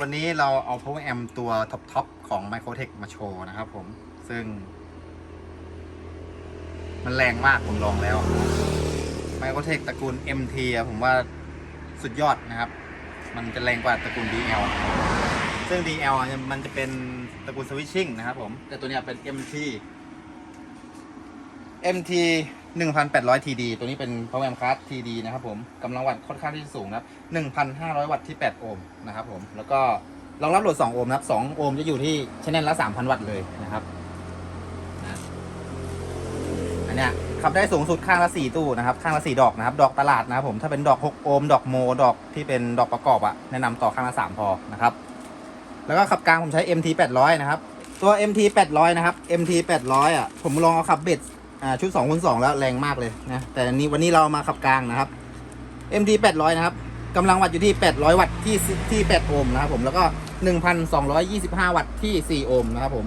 วันนี้เราเอา power amp ตัวท็อปทอปของ Microtech มาโชว์นะครับผม ซึ่ง มันแรงมากผมลองแล้ว Microtech ตระกูล MT อะผมว่าสุดยอดนะครับ มันจะแรงกว่าตระกูล DL ซึ่ง DL มันจะเป็นตระกูล switching นะครับผม แต่ตัวเนี้ยเป็น MT MT 1,800 TD ตัวนี้เป็น power amp class TD นะครับผมกำลังวัตต์ค่อนข้างที่จะสูงนะครับ1,500 วัตต์ที่ 8 โอห์มนะครับผมแล้วก็รองรับโหลด 2 โอห์มนะครับ 2 โอห์มจะอยู่ที่ชแนลละ 3,000 วัตต์เลยนะครับอันเนี้ยขับได้สูงสุดข้างละ 4 ตู้นะครับ ข้างละ 4 ดอกนะครับ ดอกตลาดนะครับผมถ้าเป็นดอก 6 โอห์มดอกโม ดอกที่เป็นดอกประกอบอะแนะนำต่อข้างละ 3 พอนะครับแล้วก็ขับกลางผมใช้ MT 800 นะครับตัว MT 800 นะครับ MT 800อะผมลองเอาขับเบส อ่าชุด2คูณ2แล้วแรงมากเลยนะแต่อันนี้วันนี้เรามาขับกลางนะครับ MT 800 นะครับกำลังวัตต์อยู่ที่ 800 วัตต์ที่ที่ 8 โอห์มนะครับผมแล้วก็ 1,225 วัตต์ที่ 4 โอห์มนะครับผม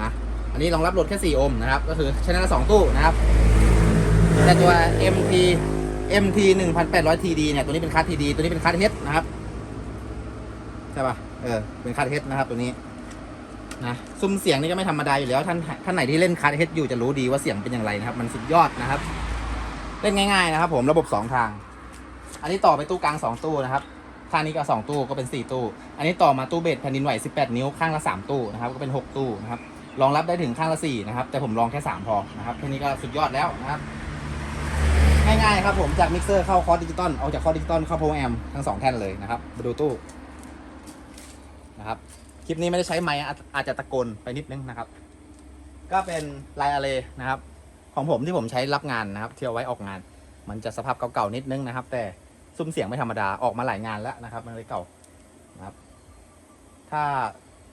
นะอันนี้รองรับโหลดแค่ 4 โอห์มนะครับก็คือชนลละ2ตู้นะครับ แต่ตัว MT MT 1,800 TD เนี่ยตัวนี้เป็นคัส TD ตัวนี้เป็นคัส H นะครับใช่ป่ะเออเป็นคัส H นะครับตัวนี้ นะซุ้มเสียงนี่ก็ไม่ธรรมดาอยู่แล้วท่านท่านไหนที่เล่นคัส H อยู่จะรู้ดีว่าเสียงเป็นอย่างไรนะครับ มันสุดยอดนะครับ เล่นง่ายๆนะครับ ผมระบบ 2 ทาง อันนี้ต่อไปตู้กลาง 2 ตู้นะครับข้างนี้ก็ 2 ตู้ก็เป็น 4 ตู้ อันนี้ต่อมาตู้เบสแผ่นดินไหว 18 นิ้วข้างละ 3 ตู้นะครับก็เป็น 6 ตู้นะครับรองรับได้ถึงข้างละ 4 นะครับ แต่ผมลองแค่ 3 พอนะครับแค่นี้ก็สุดยอดแล้วนะครับง่ายๆครับผมจากมิกเซอร์เข้าคอร์ดดิจิตอลเอาจากคอร์ดดิจิตอลเข้าโพแอมทั้งสองแท่นเลยนะครับมาดูตู้นะครับ คลิปนี้ไม่ได้ใช้ไมค์อาจจะตะโกนไปนิดนึงนะครับ ก็เป็นลายอะเลนะครับ ของผมที่ผมใช้รับงานนะครับที่เอาไว้ออกงาน มันจะสภาพเก่าๆนิดนึงนะครับ แต่ซุ้มเสียงไม่ธรรมดาออกมาหลายงานแล้วนะครับ มันเลยเก่านะครับ ถ้า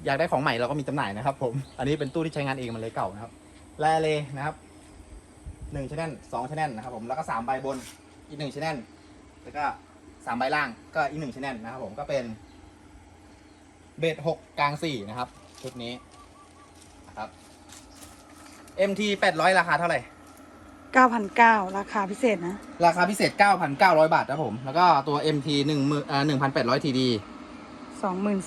อยากได้ของใหม่เราก็มีจำหน่ายนะครับ ผมอันนี้เป็นตู้ที่ใช้งานเองมันเลยเก่านะครับลายอะเลนะครับหนึ่งชแนลสองชแนลนะครับผมแล้วก็สามใบบนอีกหนึ่งชแนลแล้วก็สามใบล่างก็อีกหนึ่งชแนลนะครับผมก็เป็น เบสหกกลางสี่นะครับ ชุดนี้นะครับ MT 800 ราคาเท่าไหร่ 9,900 ราคาพิเศษนะ ราคาพิเศษ 9,900 บาทนะครับผม แล้วก็ตัว MT 1 0 0 0อ่า1,800 TD 22,000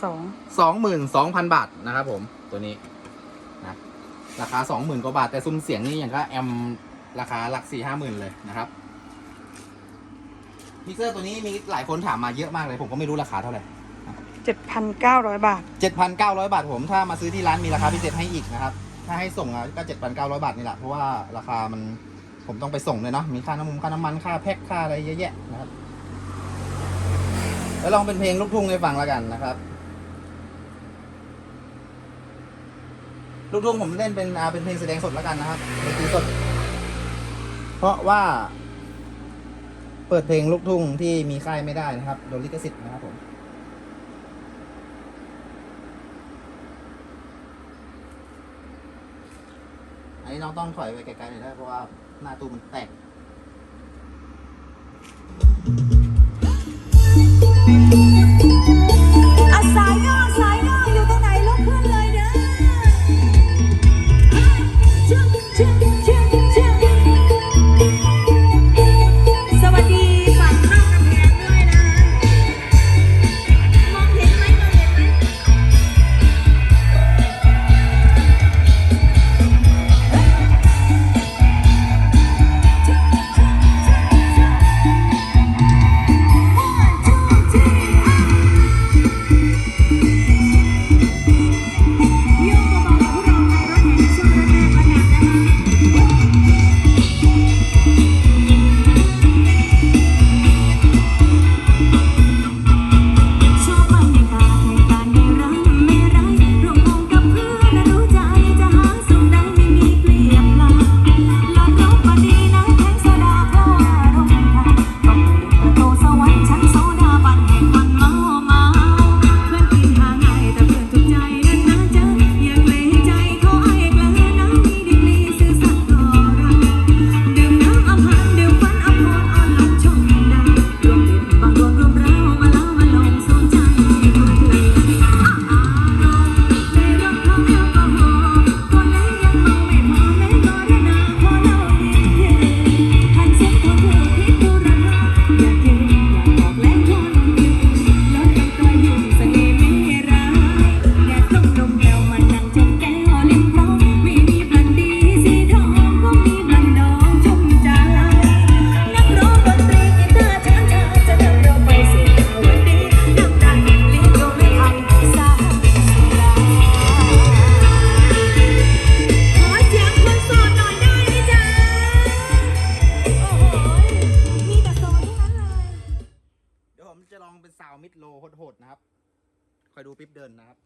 22,000 บาทนะครับผมตัวนี้นะราคา 20,000 กว่าบาท แต่ซุ้มเสียงนี่อย่างก็แอมราคาหลัก 4 5 0,000 เลยนะครับมิกเซอร์ตัวนี้มีหลายคนถามมาเยอะมากเลย ผมก็ไม่รู้ราคาเท่าไหร่ 7,900 บาท 7,900 บาทผมถ้ามาซื้อที่ร้านมีราคาพิเศษให้อีกนะครับ ถ้าให้ส่งอะก็7,900 บาทนี่แหละเพราะว่าราคามันผมต้องไปส่งเลยเนาะมีค่าน้ำมันค่าน้ำมันค่าแพ็คค่าอะไรเยอะแยะนะครับแล้วลองเป็นเพลงลูกทุ่งให้ฟังแล้วกันนะครับลูกทุ่งผมเล่นเป็นอ่าเป็นเพลงแสดงสดแล้วกันนะครับดนตรีสด เพราะว่า เปิดเพลงลูกทุ่งที่มีค่ายไม่ได้นะครับโดนลิขสิทธิ์นะครับผม นนี้น้องต้องถอยไปไกลๆหน่อยได้เพราะว่าหน้าตู้มันแตกอา องเป็นซาวมิดโลโหดๆนะครับ คอยดูปิ๊บเดินนะครับ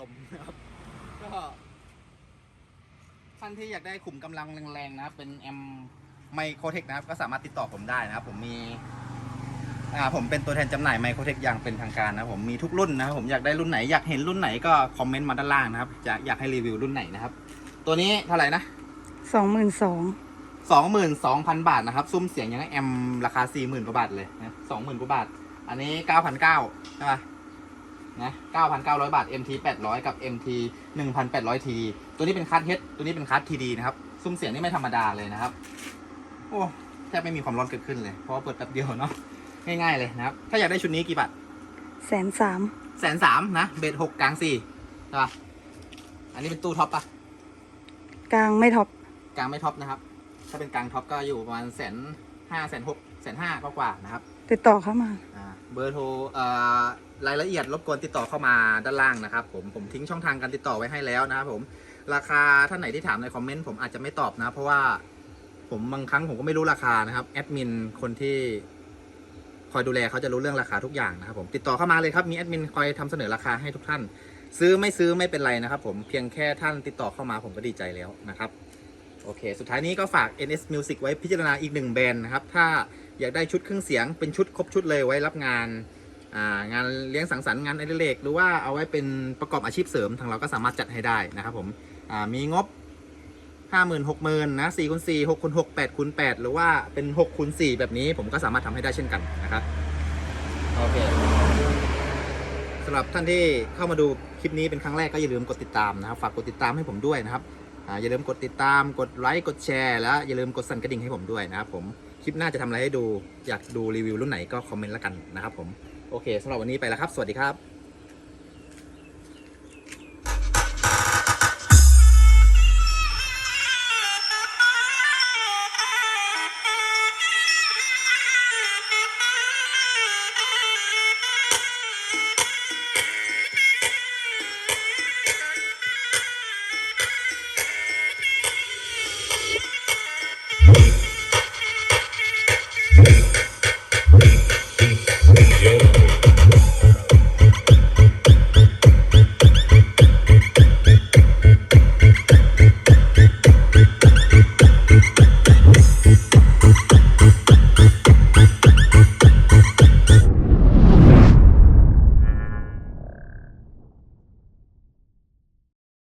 ลมนะครับ ก็ท่านที่อยากได้ขุมกำลังแรงๆนะครับ เป็นแอมไมโครเทคนะครับ ก็สามารถติดต่อผมได้นะครับ ผมมี อ่า ผมเป็นตัวแทนจำหน่ายไมโครเทคอย่างเป็นทางการนะครับผมมีทุกรุ่นนะครับ ผมอยากได้รุ่นไหนอยากเห็นรุ่นไหนก็คอมเมนต์มาด้านล่างนะครับ จะอยากให้รีวิวรุ่นไหนนะครับ ตัวนี้เท่าไหร่นะสองหมื่นสองสองหมื่นสองพันบาทนะครับ ซุ้มเสียงยังแอมราคาสี่หมื่นกว่าบาทเลยนะสองหมื่นกว่าบาท อันนี้เก้าพันเก้าใช่ปะ นะเก้าพันเก้าร้อยบาท MT แปดร้อยกับ MT หนึ่งพันแปดร้อยทีตัวนี้เป็นคัสเฮดตัวนี้เป็นคัสทีดีนะครับ ซุ้มเสียงนี่ไม่ธรรมดาเลยนะครับ โอ้แทบไม่มีความร้อนเกิดขึ้นเลย เพราะว่าเปิดแป๊บเดียวเนาะ ง่ายๆเลยนะครับ ถ้าอยากได้ชุดนี้กี่บาทแสนสามแสนสามนะ เบสหกกลางสี่ใช่ปะอันนี้เป็นตู้ท็อปปะกลางไม่ท็อป กลางไม่ท็อปนะครับ ถ้าเป็นกลางท็อปก็อยู่ประมาณแสนห้าแสนหกแสนห้ากว่าๆนะครับ ติดต่อเข้ามา อ่า เบอร์โทรรายละเอียดรบกวนติดต่อเข้ามาด้านล่างนะครับ ผมผมทิ้งช่องทางการติดต่อไว้ให้แล้วนะครับผมราคาท่านไหนที่ถามในคอมเมนต์ผมอาจจะไม่ตอบนะ เพราะว่าผมบางครั้งผมก็ไม่รู้ราคานะครับแอดมินคนที่คอยดูแลเขาจะรู้เรื่องราคาทุกอย่างนะครับผมติดต่อเข้ามาเลยครับมีแอดมินคอยทำเสนอราคาให้ทุกท่าน ซื้อไม่ซื้อไม่เป็นไรนะครับ ผมเพียงแค่ท่านติดต่อเข้ามาผมก็ดีใจแล้วนะครับโอเค สุดท้ายนี้ก็ฝาก NS Music ไว้พิจารณาอีกหนึ่งแบรนด์นะครับถ้า อยากได้ชุดเครื่องเสียงเป็นชุดครบชุดเลยไว้รับงานางานเลี้ยงสังสรรค์งานอดิเรกหรือว่าเอาไว้เป็นประกอบอาชีพเสริมทางเราก็สามารถจัดให้ได้นะครับผมมีงบห้าหมื่นหกหมื่นนะสี่คูณสี่หกคูณหกแปดคูณแปดหรือว่าเป็นหกคูณสี่แบบนี้ผมก็สามารถทำให้ได้เช่นกันนะครับโอเคสำหรับท่านที่เข้ามาดูคลิปนี้เป็นครั้งแรกก็อย่าลืมกดติดตามนะครับฝากกดติดตามให้ผมด้วยนะครับอย่าลืมกดติดตามกดไลค์กดแชร์แล้วอย่าลืมกดสั่นกระดิ่งให้ผมด้วยนะครับผม คลิปหน้าจะทำอะไรให้ดู อยากดูรีวิวรุ่นไหนก็คอมเมนต์แล้วกันนะครับผม โอเคสำหรับวันนี้ไปแล้วครับ สวัสดีครับ